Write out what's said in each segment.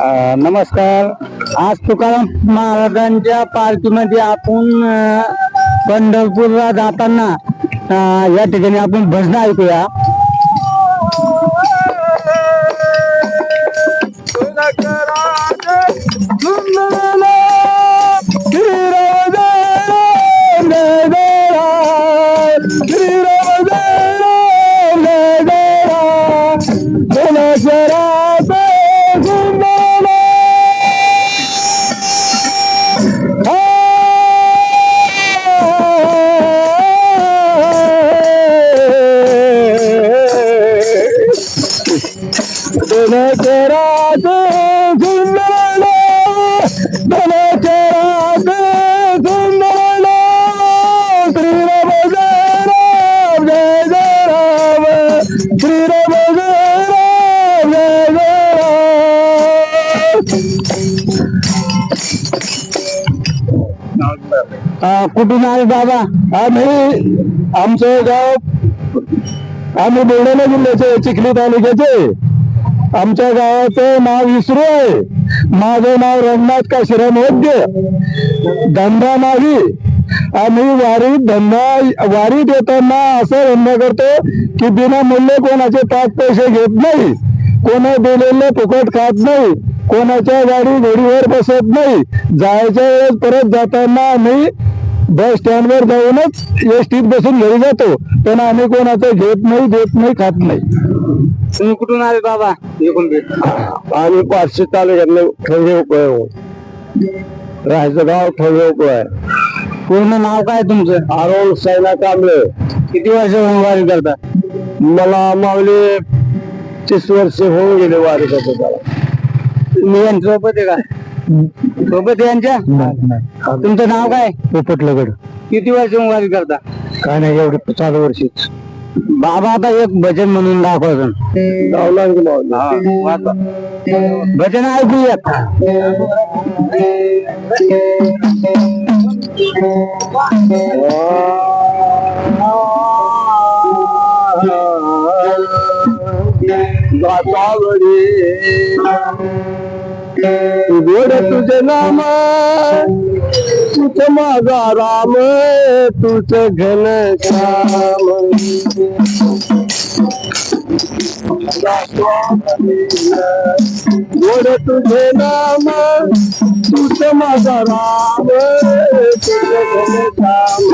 नमस्कार. आज तुकाराम महाराजांच्या पालखीमध्ये आपण अ, पंढरपूरला जाताना अ, या ठिकाणी आपण भजन ऐकूया. कुठून आहे बाबा? आम्ही आमचं गाव आम्ही बुलढाणा जिल्ह्याचे चिखली तालुक्याचे. आमच्या गावाचं नाव इसरो आहे. माझं नाव रंगनाथ काशीराम वैद्य. धंदा नाही. आम्ही वारीत धंदा वारीत येताना असं धंदा करतो की बिना मूल्य कोणाचे पाच पैसे घेत नाही. कोणा दिलेलं फुकट खात नाही. कोणाच्या गाडी घोडीवर बसत नाही. जायच्या वेळेस परत जाताना आम्ही बस स्टँडवर जाऊनच एसटीत बसून घरी जातो. पण आम्ही कोणाचं घेत नाही देत नाही खात नाही. तुम्ही कुठून आले बाबा? आम्ही पाचशे तालुक्यातले ठरवे राहायचं गाव ठरवे आहे. पूर्ण नाव काय तुमचं? आरोल सैना कांबळे. किती वर्ष होऊन वारी करता? मला माऊली तीस वर्ष होऊन गेले वारी करतो त्याला. तुम्ही यांच्यासोबत आहे का? सोबत यांच्या तुमचं नाव काय पोपटलगड किती वर्ष वारी करता काय नाही एवढे चार वर्षीच बाबा आता एक भजन म्हणून दाखवतो भजन ऐकूयात गोड तुझे नाम तुझ माझा राम तुझ घन श्याम गोड तुझे नाम तुझ माझा राम तुझ घन श्याम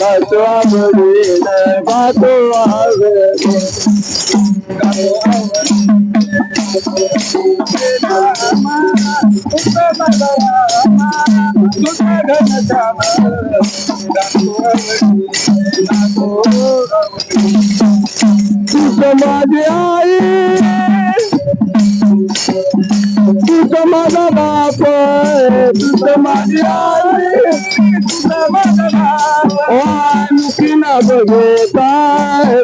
गातो आवडीन गातो आवडीन Ai, no final do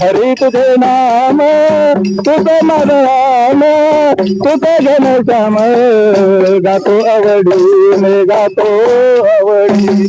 Hari तुझे नाम तुझे मर राम तुझे जन श्याम गातो आवडी मे गातो आवडी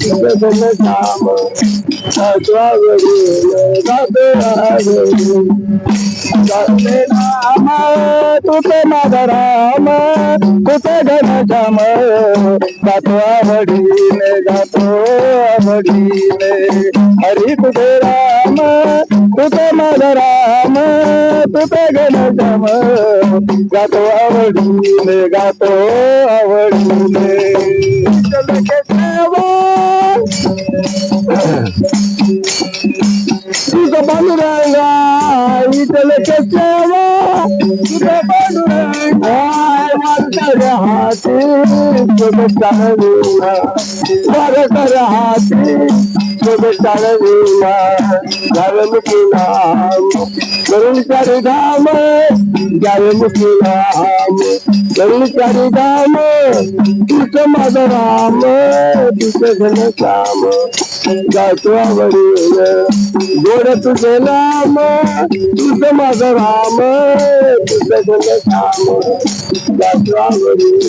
धन काम गाते राम तुझ माझा राम तुझ धन श्याम गातो आवडीने गातो आवडीने हरी तुझे राम तुझ माझा राम तुझ घन श्याम गातो आवडीने गातो आवडीने tutapanduranga itelekesewa tutapanduranga wakara hati tutapanduranga wakara hati सब चरणिया धर्म के नाम करुण कर धाम धर्म के नाम करुण कर धाम कृत मद श्याम। गाचवा तुझे नाम कृत मद राम कृष्ण श्याम। गाचवा बड़ी